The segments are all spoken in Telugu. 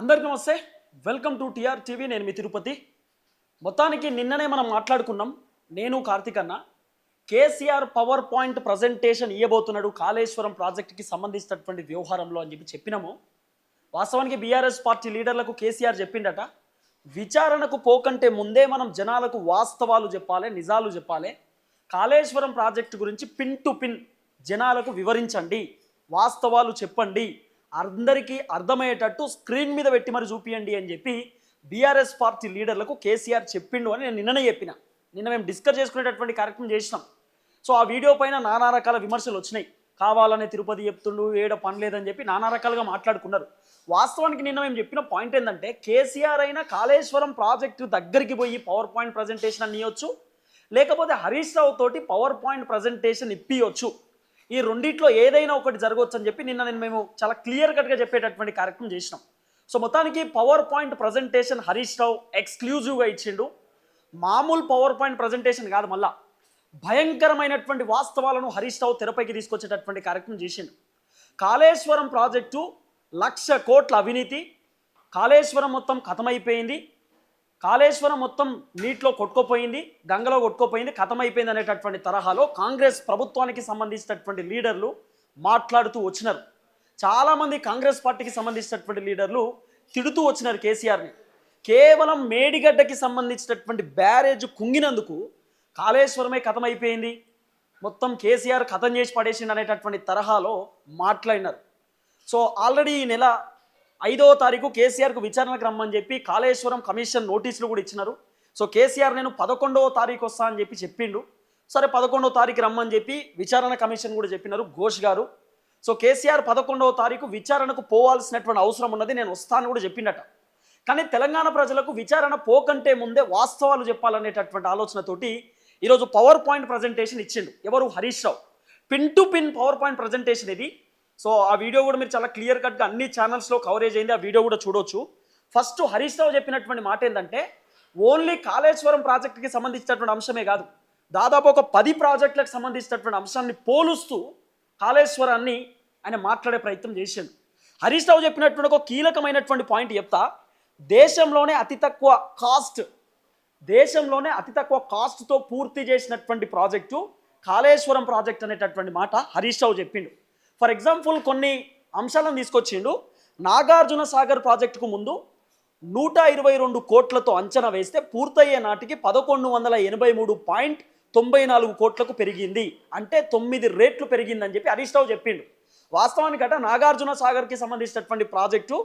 అందరికీ నమస్తే. Welcome to TR TV. నేను మీ తిరుపతి. మొత్తానికి నిన్ననే మనం మాట్లాడుకున్నాం. నేను కార్తిక్ అన్న. కేసీఆర్ పవర్ పాయింట్ ప్రజెంటేషన్ ఇవ్వబోతున్నాడు కాళేశ్వరం ప్రాజెక్టుకి సంబంధించినటువంటి వ్యవహారంలో అని చెప్పి చెప్పినాము. వాస్తవానికి బీఆర్ఎస్ పార్టీ లీడర్లకు కేసీఆర్ చెప్పిండట. విచారణకు పోకంటే ముందే మనం జనాలకు వాస్తవాలు చెప్పాలి నిజాలు చెప్పాలి. కాళేశ్వరం ప్రాజెక్టు గురించి పిన్ టు పిన్ జనాలకు వివరించండి వాస్తవాలు చెప్పండి. అందరికీ అర్థమయ్యేటట్టు స్క్రీన్ మీద పెట్టి మరి చూపియండి అని చెప్పి బీఆర్ఎస్ పార్టీ లీడర్లకు కేసీఆర్ చెప్పిండు అని నేను నిన్ననే చెప్పిన. నిన్న మేము డిస్కస్ చేసుకునేటటువంటి కార్యక్రమం చేసినాం. సో ఆ వీడియో పైన నానా రకాల విమర్శలు వచ్చినాయి. కావాలనే తిరుపతి చెప్తుండు ఏడ పనిలేదని చెప్పి నానా రకాలుగా మాట్లాడుకున్నారు. వాస్తవానికి నిన్న మేము చెప్పిన పాయింట్ ఏంటంటే కేసీఆర్ అయినా కాళేశ్వరం ప్రాజెక్టు దగ్గరికి పోయి పవర్ పాయింట్ ప్రజెంటేషన్ అని ఇవ్వచ్చు లేకపోతే హరీష్ రావు తోటి పవర్ పాయింట్ ప్రజెంటేషన్ ఇప్పియొచ్చు. ఈ రెండిట్లో ఏదైనా ఒకటి జరగవచ్చు అని చెప్పి నిన్న నేను మేము చాలా క్లియర్ కట్గా చెప్పేటటువంటి కార్యక్రమం చేసినాం. సో మొత్తానికి power point presentation Harish Rao ఎక్స్క్లూజివ్గా ఇచ్చిండు. మామూలు పవర్ పాయింట్ ప్రజెంటేషన్ కాదు మళ్ళా. భయంకరమైనటువంటి వాస్తవాలను హరీష్ రావు తెరపైకి తీసుకొచ్చేటటువంటి కార్యక్రమం చేసిండు. కాళేశ్వరం ప్రాజెక్టు లక్ష కోట్ల అవినీతి. కాళేశ్వరం మొత్తం కథమైపోయింది. కాళేశ్వరం మొత్తం నీటిలో కొట్టుకోపోయింది గంగలో కొట్టుకోపోయింది కథమైపోయింది అనేటటువంటి తరహాలో కాంగ్రెస్ ప్రభుత్వానికి సంబంధించినటువంటి లీడర్లు మాట్లాడుతూ వచ్చినారు. చాలామంది కాంగ్రెస్ పార్టీకి సంబంధించినటువంటి లీడర్లు తిడుతూ వచ్చినారు కేసీఆర్ని. కేవలం మేడిగడ్డకి సంబంధించినటువంటి బ్యారేజ్ కుంగినందుకు కాళేశ్వరమే కథమైపోయింది. మొత్తం కేసీఆర్ కథం చేసి పడేసింది అనేటటువంటి తరహాలో మాట్లాడినారు. సో ఆల్రెడీ ఈ నెల ఐదవ తారీఖు కేసీఆర్కు విచారణకు రమ్మని చెప్పి కాళేశ్వరం కమిషన్ నోటీసులు కూడా ఇచ్చినారు. సో కేసీఆర్ నేను పదకొండవ తారీఖు వస్తా అని చెప్పి చెప్పిండు. సరే పదకొండవ తారీఖు రమ్మని చెప్పి విచారణ కమిషన్ కూడా చెప్పినారు ఘోష్ గారు. సో కేసీఆర్ పదకొండవ తారీఖు విచారణకు పోవాల్సినటువంటి అవసరం ఉన్నది నేను వస్తాను కూడా చెప్పిండట. కానీ తెలంగాణ ప్రజలకు విచారణ పోకంటే ముందే వాస్తవాలు చెప్పాలనేటటువంటి ఆలోచనతోటి ఈరోజు పవర్ పాయింట్ ప్రజెంటేషన్ ఇచ్చిండు. ఎవరు? Harish Rao. Pin to pin PowerPoint presentation ఇది. సో ఆ వీడియో కూడా మీరు చాలా క్లియర్ కట్గా అన్ని ఛానల్స్లో కవరేజ్ అయింది. ఆ వీడియో కూడా చూడొచ్చు. ఫస్ట్ హరీష్ రావు చెప్పినటువంటి మాట ఏంటంటే ఓన్లీ కాళేశ్వరం ప్రాజెక్టుకి సంబంధించినటువంటి అంశమే కాదు. దాదాపు ఒక పది ప్రాజెక్టులకు సంబంధించినటువంటి అంశాన్ని పోలుస్తూ కాళేశ్వరాన్ని ఆయన మాట్లాడే ప్రయత్నం చేశాడు హరీష్ రావు చెప్పినటువంటి ఒక కీలకమైనటువంటి పాయింట్ చెప్తా. దేశంలోనే అతి తక్కువ కాస్ట్ దేశంలోనే అతి తక్కువ కాస్ట్తో పూర్తి చేసినటువంటి ప్రాజెక్టు కాళేశ్వరం ప్రాజెక్ట్ అనేటటువంటి మాట హరీష్ రావు చెప్పిండు. ఫర్ ఎగ్జాంపుల్ కొన్ని అంశాలను తీసుకొచ్చిండు. నాగార్జున సాగర్ ప్రాజెక్టుకు ముందు నూట ఇరవై రెండు కోట్లతో అంచనా వేస్తే పూర్తయ్యే నాటికి పదకొండు వందల ఎనభై మూడు పాయింట్ తొంభై నాలుగు కోట్లకు పెరిగింది. అంటే తొమ్మిది రేట్లు పెరిగిందని చెప్పి హరీష్ రావు చెప్పిండు. వాస్తవానికి అట నాగార్జున సాగర్కి సంబంధించినటువంటి ప్రాజెక్టు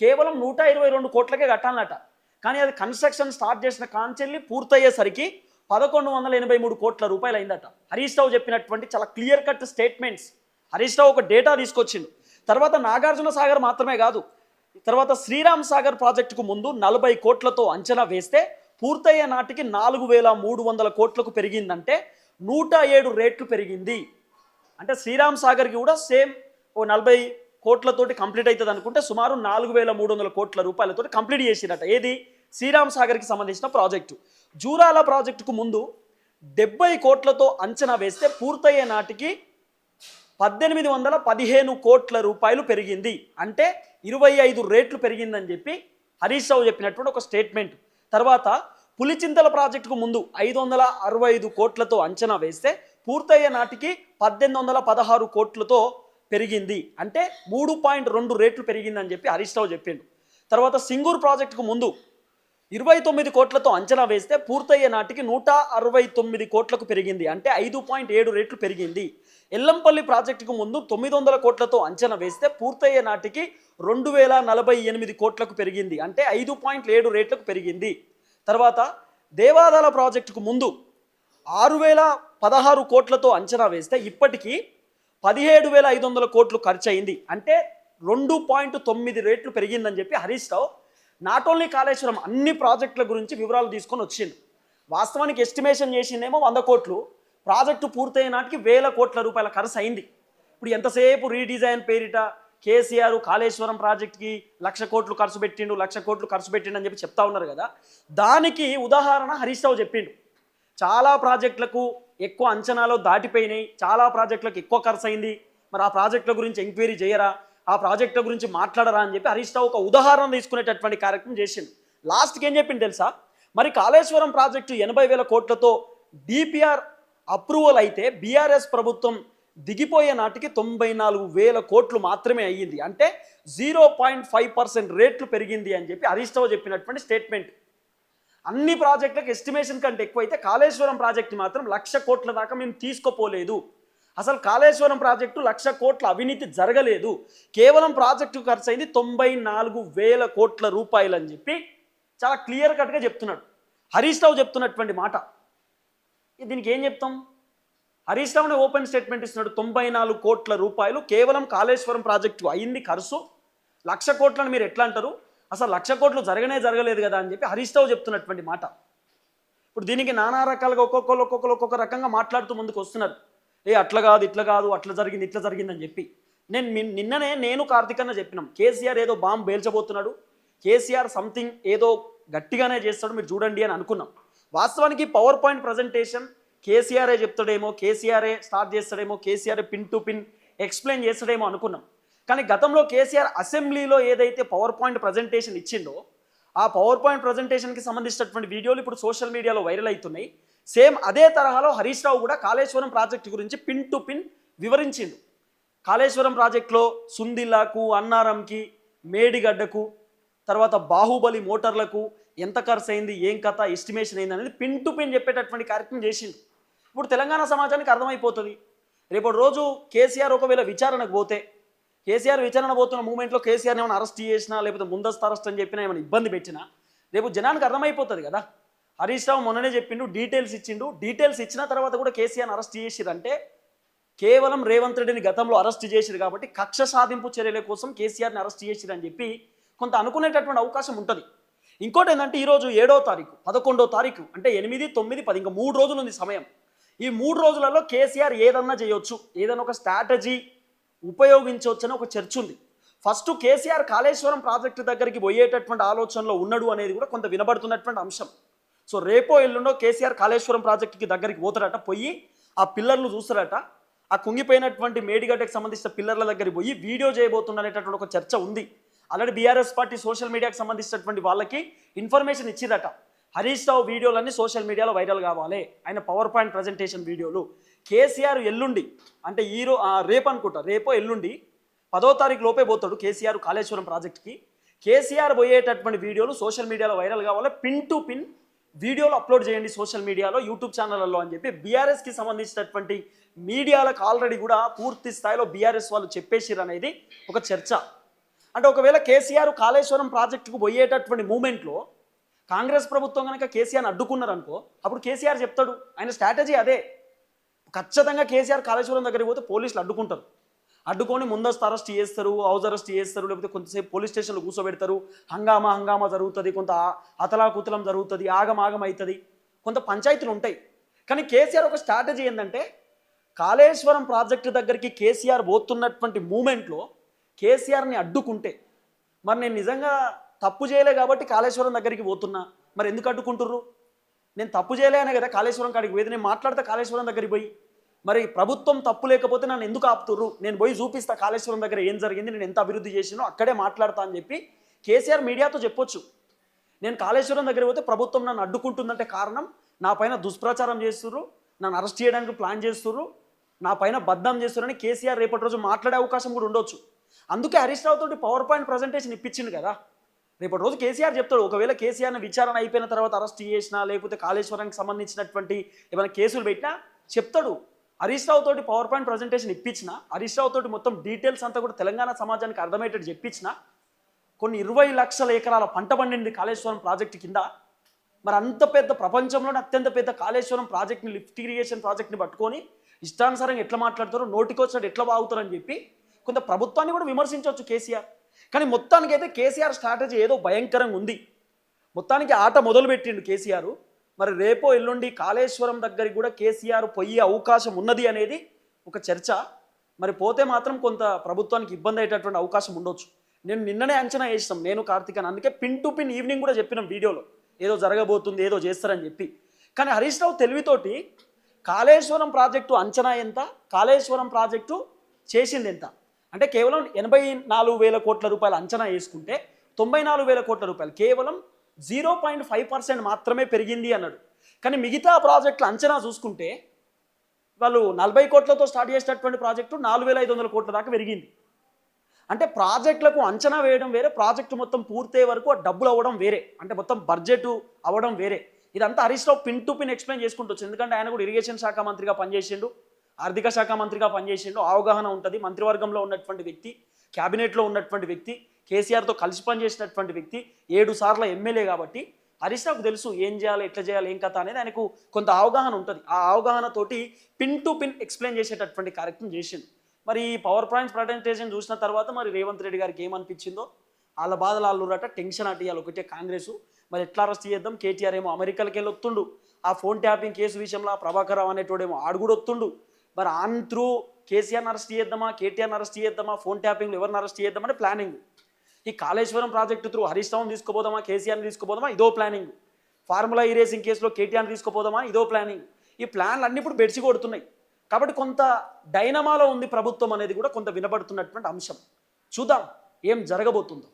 కేవలం నూట ఇరవై రెండు కోట్లకే కట్టాలన్నట కానీ అది కన్స్ట్రక్షన్ స్టార్ట్ చేసిన కాంచెల్లి పూర్తయ్యేసరికి పదకొండు వందల ఎనభై మూడు కోట్ల రూపాయలు అయిందట హరీష్ రావు చెప్పినటువంటి చాలా clear cut statements Harish Rao ఒక డేటా తీసుకొచ్చిండు. తర్వాత నాగార్జున సాగర్ మాత్రమే కాదు తర్వాత శ్రీరామ్ సాగర్ ప్రాజెక్టుకు ముందు నలభై కోట్లతో అంచనా వేస్తే పూర్తయ్యే నాటికి నాలుగు వేల మూడు వందల కోట్లకు పెరిగిందంటే నూట ఏడు రేట్లు పెరిగింది. అంటే శ్రీరామ్ సాగర్కి కూడా సేమ్ ఓ నలభై కోట్లతోటి కంప్లీట్ అవుతుంది అనుకుంటే సుమారు నాలుగు వేల మూడు వందల కోట్ల రూపాయలతోటి కంప్లీట్ చేసిరట ఏది? శ్రీరామ్ సాగర్కి సంబంధించిన ప్రాజెక్టు. జూరాల ప్రాజెక్టుకు ముందు డెబ్బై కోట్లతో అంచనా వేస్తే పూర్తయ్యే నాటికి పద్దెనిమిది వందల పదిహేను కోట్ల రూపాయలు పెరిగింది. అంటే ఇరవై ఐదు రేట్లు పెరిగిందని చెప్పి హరీష్ రావు చెప్పినటువంటి ఒక స్టేట్మెంట్. తర్వాత పులిచింతల ప్రాజెక్టుకు ముందు ఐదు వందల అరవై ఐదు కోట్లతో అంచనా వేస్తే పూర్తయ్యే నాటికి పద్దెనిమిది వందల పదహారు కోట్లతో పెరిగింది. అంటే మూడు పాయింట్ రెండు రేట్లు పెరిగిందని చెప్పి హరీష్ రావు చెప్పిండు. తర్వాత సింగూరు ప్రాజెక్టుకు ముందు ఇరవై తొమ్మిది కోట్లతో అంచనా వేస్తే పూర్తయ్యే నాటికి నూట అరవై తొమ్మిది కోట్లకు పెరిగింది. అంటే ఐదు పాయింట్ ఏడు రేట్లు పెరిగింది. ఎల్లంపల్లి ప్రాజెక్టుకు ముందు తొమ్మిది వందల కోట్లతో అంచనా వేస్తే పూర్తయ్యే నాటికి రెండు వేల నలభై ఎనిమిది కోట్లకు పెరిగింది. అంటే ఐదు పాయింట్ ఏడు రేట్లకు పెరిగింది. తర్వాత దేవాదాల ప్రాజెక్టుకు ముందు ఆరు వేల పదహారు కోట్లతో అంచనా వేస్తే ఇప్పటికీ పదిహేడు వేల ఐదు వందల కోట్లు ఖర్చు అయింది అంటే రెండు పాయింట్ తొమ్మిది రేట్లు పెరిగిందని చెప్పి హరీష్ రావు నాట్ ఓన్లీ కాళేశ్వరం అన్ని ప్రాజెక్టుల గురించి వివరాలు తీసుకొని వచ్చింది వాస్తవానికి ఎస్టిమేషన్ చేసిందేమో వంద కోట్లు. ప్రాజెక్టు పూర్తయిన నాటికి వేల కోట్ల రూపాయల ఖర్చు అయింది. ఇప్పుడు ఎంతసేపు రీడిజైన్ పేరిట కేసీఆర్ కాళేశ్వరం ప్రాజెక్ట్కి లక్ష కోట్లు ఖర్చు పెట్టిండు లక్ష కోట్లు ఖర్చు పెట్టిండు అని చెప్పి చెప్తా ఉన్నారు కదా? దానికి ఉదాహరణ హరీష్ రావు చెప్పిండు. చాలా ప్రాజెక్టులకు ఎక్కువ అంచనాలు దాటిపోయినాయి. చాలా ప్రాజెక్టులకు ఎక్కువ ఖర్చు అయింది. మరి ఆ ప్రాజెక్టుల గురించి ఎంక్వైరీ చేయరా? ఆ ప్రాజెక్టుల గురించి మాట్లాడరా అని చెప్పి హరీష్ రావు ఒక ఉదాహరణ తీసుకునేటటువంటి కార్యక్రమం చేసిండు. లాస్ట్కి ఏం చెప్పింది తెలుసా? మరి కాళేశ్వరం ప్రాజెక్టు ఎనభై వేల కోట్లతో డిపిఆర్ అప్రూవల్ అయితే బీఆర్ఎస్ ప్రభుత్వం దిగిపోయే నాటికి తొంభై నాలుగు వేల కోట్లు మాత్రమే అయ్యింది. అంటే జీరో పాయింట్ ఫైవ్ పర్సెంట్ రేట్లు పెరిగింది అని చెప్పి హరీష్ రావు చెప్పినటువంటి స్టేట్మెంట్. అన్ని ప్రాజెక్టులకు ఎస్టిమేషన్ కంటే ఎక్కువైతే కాళేశ్వరం ప్రాజెక్టు మాత్రం లక్ష కోట్ల దాకా మేము తీసుకోపోలేదు. అసలు కాళేశ్వరం ప్రాజెక్టు లక్ష కోట్ల అవినీతి జరగలేదు. కేవలం ప్రాజెక్టు ఖర్చు అయింది తొంభై నాలుగు వేల కోట్ల రూపాయలు అని చెప్పి చాలా క్లియర్ కట్గా చెప్తున్నాడు. హరీష్ రావు చెప్తున్నటువంటి మాట. దీనికి ఏం చెప్తాం? హరీష్ రావునే ఓపెన్ స్టేట్మెంట్ ఇస్తున్నాడు తొంభై నాలుగు కోట్ల రూపాయలు కేవలం కాళేశ్వరం ప్రాజెక్టు అయింది ఖర్చు. లక్ష కోట్లను మీరు ఎట్లా అంటారు? అసలు లక్ష కోట్లు జరగనే జరగలేదు కదా అని చెప్పి హరీష్ రావు చెప్తున్నటువంటి మాట. ఇప్పుడు దీనికి నానా రకాలుగా ఒక్కొక్కరు ఒక్కొక్కరు ఒక్కొక్క రకంగా మాట్లాడుతూ ముందుకు వస్తున్నారు. ఏ అట్లా కాదు ఇట్లా కాదు అట్లా జరిగింది ఇట్లా జరిగింది అని చెప్పి. నేను నిన్ననే నేను కార్తికన్న చెప్పినాం కేసీఆర్ ఏదో బాంబు పేల్చబోతున్నాడు కేసీఆర్ సంథింగ్ ఏదో గట్టిగానే చేస్తాడు మీరు చూడండి అని అనుకున్నాం. వాస్తవానికి పవర్ పాయింట్ ప్రజెంటేషన్ కేసీఆరే చెప్తాడేమో కేసీఆరే స్టార్ట్ చేస్తాడేమో KCR pin to pin explain చేస్తాడేమో అనుకున్నాం. కానీ గతంలో కేసీఆర్ అసెంబ్లీలో ఏదైతే పవర్ పాయింట్ ప్రజెంటేషన్ ఇచ్చిందో ఆ పవర్ పాయింట్ ప్రజెంటేషన్కి సంబంధించినటువంటి వీడియోలు ఇప్పుడు సోషల్ మీడియాలో వైరల్ అవుతున్నాయి. సేమ్ అదే తరహాలో హరీష్ రావు కూడా కాళేశ్వరం ప్రాజెక్టు గురించి పిన్ టు పిన్ వివరించిండు. కాళేశ్వరం ప్రాజెక్టులో సుందిల్లాకు అన్నారంకి మేడిగడ్డకు తర్వాత బాహుబలి మోటార్లకు ఎంత ఖర్చు అయింది ఏం కథ ఎస్టిమేషన్ అయింది అనేది పిన్ టు పిన్ చెప్పేటటువంటి కార్యక్రమం చేసిండు. ఇప్పుడు తెలంగాణ సమాజానికి అర్థమైపోతుంది. రేపటి రోజు కేసీఆర్ ఒకవేళ విచారణకు పోతే కేసీఆర్ విచారణ పోతున్న మూమెంట్లో కేసీఆర్ ఏమైనా అరెస్ట్ చేసినా లేకపోతే ముందస్తు అరెస్ట్ అని చెప్పినా ఏమైనా ఇబ్బంది పెట్టినా రేపు జనానికి అర్థమైపోతుంది కదా. హరీష్ రావు మొన్ననే చెప్పిండు డీటెయిల్స్ ఇచ్చిండు. డీటెయిల్స్ ఇచ్చిన తర్వాత కూడా కేసీఆర్ అరెస్ట్ చేసిరంటే కేవలం రేవంత్ రెడ్డిని గతంలో అరెస్ట్ చేసిరు కాబట్టి కక్ష సాధింపు చర్యల కోసం కేసీఆర్ని అరెస్ట్ చేసిరని చెప్పి కొంత అనుకునేటటువంటి అవకాశం ఉంటుంది. ఇంకోటి ఏంటంటే ఈరోజు ఏడో తారీఖు పదకొండో తారీఖు అంటే ఎనిమిది తొమ్మిది పది ఇంకా మూడు రోజులు ఉంది సమయం. ఈ మూడు రోజులలో కేసీఆర్ ఏదన్నా చేయొచ్చు ఏదైనా ఒక స్ట్రాటజీ ఉపయోగించవచ్చని ఒక చర్చ ఉంది. ఫస్ట్ కేసీఆర్ కాళేశ్వరం ప్రాజెక్టు దగ్గరికి పోయేటటువంటి ఆలోచనలో ఉన్నాడు అనేది కూడా కొంత వినబడుతున్నటువంటి అంశం. సో రేపో ఎల్లుండో కేసీఆర్ కాళేశ్వరం ప్రాజెక్టుకి దగ్గరికి పోతాడట పోయి ఆ పిల్లర్లు చూస్తారట. ఆ కుంగిపోయినటువంటి మేడిగడ్డకు సంబంధించిన పిల్లర్ల దగ్గరికి పోయి వీడియో చేయబోతుండనేటటువంటి ఒక చర్చ ఉంది. ఆల్రెడీ బీఆర్ఎస్ పార్టీ సోషల్ మీడియాకి సంబంధించినటువంటి వాళ్ళకి ఇన్ఫర్మేషన్ ఇచ్చిరట. హరీష్ రావు వీడియోలన్నీ సోషల్ మీడియాలో వైరల్ కావాలి. ఆయన పవర్ పాయింట్ ప్రజెంటేషన్ వీడియోలు. కేసీఆర్ ఎల్లుండి అంటే ఈరో రేపు అనుకుంటా రేపో ఎల్లుండి పదో తారీఖు లోపే పోతాడు కేసీఆర్ కాళేశ్వరం ప్రాజెక్ట్కి. కేసీఆర్ పోయేటటువంటి వీడియోలు సోషల్ మీడియాలో వైరల్ కావాలి. పిన్ టు పిన్ వీడియోలు అప్లోడ్ చేయండి సోషల్ మీడియాలో యూట్యూబ్ ఛానళ్ళలో అని చెప్పి బీఆర్ఎస్కి సంబంధించినటువంటి మీడియాలకు ఆల్రెడీ కూడా పూర్తి స్థాయిలో బీఆర్ఎస్ వాళ్ళు చెప్పేసిరు అనేది ఒక చర్చ. అంటే ఒకవేళ కేసీఆర్ కాళేశ్వరం ప్రాజెక్టుకు పోయేటటువంటి మూమెంట్లో కాంగ్రెస్ ప్రభుత్వం కనుక కేసీఆర్ని అడ్డుకున్నారనుకో అప్పుడు కేసీఆర్ చెప్తాడు ఆయన స్ట్రాటజీ అదే. ఖచ్చితంగా కేసీఆర్ కాళేశ్వరం దగ్గరికి పోతే పోలీసులు అడ్డుకుంటారు. అడ్డుకొని ముందస్తు అరెస్ట్ చేస్తారు హౌస్ అరెస్ట్ చేస్తారు లేకపోతే కొంతసేపు పోలీస్ స్టేషన్లో కూర్చోబెడతారు. హంగామా హంగామా జరుగుతుంది కొంత అతలాకుతలం జరుగుతుంది ఆగమాగం అవుతుంది కొంత పంచాయతీలు ఉంటాయి. కానీ కేసీఆర్ ఒక స్ట్రాటజీ ఏంటంటే కాళేశ్వరం ప్రాజెక్టు దగ్గరికి కేసీఆర్ పోతున్నటువంటి మూమెంట్లో కేసీఆర్ని అడ్డుకుంటే మరి నేను నిజంగా తప్పు చేయలే కాబట్టి కాళేశ్వరం దగ్గరికి పోతున్నా మరి ఎందుకు అడ్డుకుంటుర్రు? నేను తప్పు చేయలేనే కదా కాళేశ్వరం కాడికి పోయేది నేను మాట్లాడితే కాళేశ్వరం దగ్గరికి పోయి మరి ప్రభుత్వం తప్పు లేకపోతే నన్ను ఎందుకు ఆపుతుర్రు? నేను పోయి చూపిస్తా కాళేశ్వరం దగ్గర ఏం జరిగింది నేను ఎంత అభివృద్ధి చేసినో అక్కడే మాట్లాడతా అని చెప్పి కేసీఆర్ మీడియాతో చెప్పొచ్చు. నేను కాళేశ్వరం దగ్గర పోతే ప్రభుత్వం నన్ను అడ్డుకుంటుందంటే కారణం నా పైన దుష్ప్రచారం చేస్తుర్రు నన్ను అరెస్ట్ చేయడానికి ప్లాన్ చేస్తుర్రు నా పైన బద్నాం చేస్తున్నారని కేసీఆర్ రేపటి రోజు మాట్లాడే అవకాశం కూడా ఉండొచ్చు. అందుకే హరీష్ రావు తోటి పవర్ పాయింట్ ప్రజెంటేషన్ ఇప్పించింది కదా. రేపటి రోజు కేసీఆర్ చెప్తాడు ఒకవేళ కేసీఆర్ని విచారణ అయిపోయిన తర్వాత అరెస్ట్ చేసినా లేకపోతే కాళేశ్వరానికి సంబంధించినటువంటి ఏమైనా కేసులు పెట్టినా చెప్తాడు. హరీష్ రావు తోటి పవర్ పాయింట్ ప్రజెంటేషన్ ఇప్పించిన హరీష్ రావు తోటి మొత్తం డీటెయిల్స్ అంతా కూడా తెలంగాణ సమాజానికి అర్థమయ్యేటట్టు చెప్పించిన కొన్ని ఇరవై లక్షల ఎకరాల పంట పండింది కాళేశ్వరం ప్రాజెక్టు కింద. మరి అంత పెద్ద ప్రపంచంలోనే అత్యంత పెద్ద కాళేశ్వరం ప్రాజెక్ట్ని లిఫ్ట్ ఇరిగేషన్ ప్రాజెక్ట్ని పట్టుకొని ఇష్టానుసారంగా ఎట్లా మాట్లాడతారో నోటికొచ్చినట్టు ఎట్లా బాగుతారని చెప్పి కొంత ప్రభుత్వాన్ని కూడా విమర్శించవచ్చు కేసీఆర్. కానీ మొత్తానికి అయితే కేసీఆర్ స్ట్రాటజీ ఏదో భయంకరంగా ఉంది. మొత్తానికి ఆట మొదలుపెట్టిండు కేసీఆర్. మరి రేపో ఎల్లుండి కాళేశ్వరం దగ్గరికి కూడా కేసీఆర్ పోయే అవకాశం ఉన్నది అనేది ఒక చర్చ. మరి పోతే మాత్రం కొంత ప్రభుత్వానికి ఇబ్బంది అయ్యేటటువంటి అవకాశం ఉండొచ్చు. నేను నిన్ననే అంచనా వేసినాం నేను కార్తీక్ అందుకే పిన్ టు పిన్ ఈవినింగ్ కూడా చెప్పినాం వీడియోలో. ఏదో జరగబోతుంది ఏదో చేస్తారని చెప్పి. కానీ హరీష్ రావు తెలివితోటి కాళేశ్వరం ప్రాజెక్టు అంచనా ఎంత కాళేశ్వరం ప్రాజెక్టు చేసింది ఎంత? అంటే కేవలం ఎనభై నాలుగు వేల కోట్ల రూపాయలు అంచనా వేసుకుంటే తొంభై నాలుగు వేల కోట్ల రూపాయలు కేవలం జీరో పాయింట్ ఫైవ్ పర్సెంట్ మాత్రమే పెరిగింది అన్నాడు. కానీ మిగతా ప్రాజెక్టుల అంచనా చూసుకుంటే వాళ్ళు నలభై కోట్లతో స్టార్ట్ చేసినటువంటి ప్రాజెక్టు నాలుగు వేల ఐదు వందల కోట్ల దాకా పెరిగింది. అంటే ప్రాజెక్టులకు అంచనా వేయడం వేరే ప్రాజెక్టు మొత్తం పూర్తయ్యే వరకు ఆ డబ్బులు అవ్వడం వేరే. అంటే మొత్తం బడ్జెట్ అవ్వడం వేరే. ఇదంతా Harish Rao pin to pin explain చేసుకుంటూ వచ్చింది. ఎందుకంటే ఆయన కూడా ఇరిగేషన్ శాఖ మంత్రిగా పనిచేసిండు. ఆర్థిక శాఖ మంత్రిగా పనిచేసిండు. అవగాహన ఉంటుంది. మంత్రివర్గంలో ఉన్నటువంటి వ్యక్తి క్యాబినెట్లో ఉన్నటువంటి వ్యక్తి కేసీఆర్తో కలిసి పనిచేసినటువంటి వ్యక్తి ఏడు సార్ల ఎమ్మెల్యే కాబట్టి హరీష్ రావుకు తెలుసు ఏం చేయాలి ఎట్లా చేయాలి ఏం కథ అనేది ఆయనకు కొంత అవగాహన ఉంటుంది. ఆ అవగాహనతోటి పిన్ టు పిన్ ఎక్స్ప్లెయిన్ చేసేటటువంటి కార్యక్రమం చేసిండు. మరి ఈ పవర్ పాయింట్స్ ప్రజెంటేషన్ చూసిన తర్వాత మరి రేవంత్ రెడ్డి గారికి ఏమనిపించిందో? వాళ్ళ బాధలు వాళ్ళురట టెన్షన్ అటు ఇవ్వాలి ఒకటే కాంగ్రెస్. మరి ఎట్లా అరెస్ట్ చేద్దాం? కేటీఆర్ ఏమో అమెరికాలకి వెళ్ళి వస్తుండు. ఆ ఫోన్ ట్యాపింగ్ కేసు విషయంలో ఆ ప్రభాకర్ రావు అనేటోడేమో ఆడు కూడా వస్తుండు. మరి ఆన్ త్రూ కేసీఆర్ని అరెస్ట్ చేద్దామా? కేటీఆర్ని అరెస్ట్ చేద్దామా? ఫోన్ ట్యాపింగ్లో ఎవరిని అరెస్ట్ చేద్దామని ప్లానింగ్ ఈ కాళేశ్వరం ప్రాజెక్టు త్రూ హరీష్ తీసుకుపోదామా? కేసీఆర్ని తీసుకుపోదామా? ఇదో ప్లానింగ్ ఫార్ములా ఈ రేసింగ్ కేసులో కేటీఆర్ని తీసుకుపోదామా? ఇదో ప్లానింగ్ ఈ ప్లాన్లు అన్నీ ఇప్పుడు బెడిసి కొడుతున్నాయి. కాబట్టి కొంత డైనమాలో ఉంది ప్రభుత్వం అనేది కూడా కొంత వినబడుతున్నటువంటి అంశం. చూద్దాం ఏం జరగబోతుందో.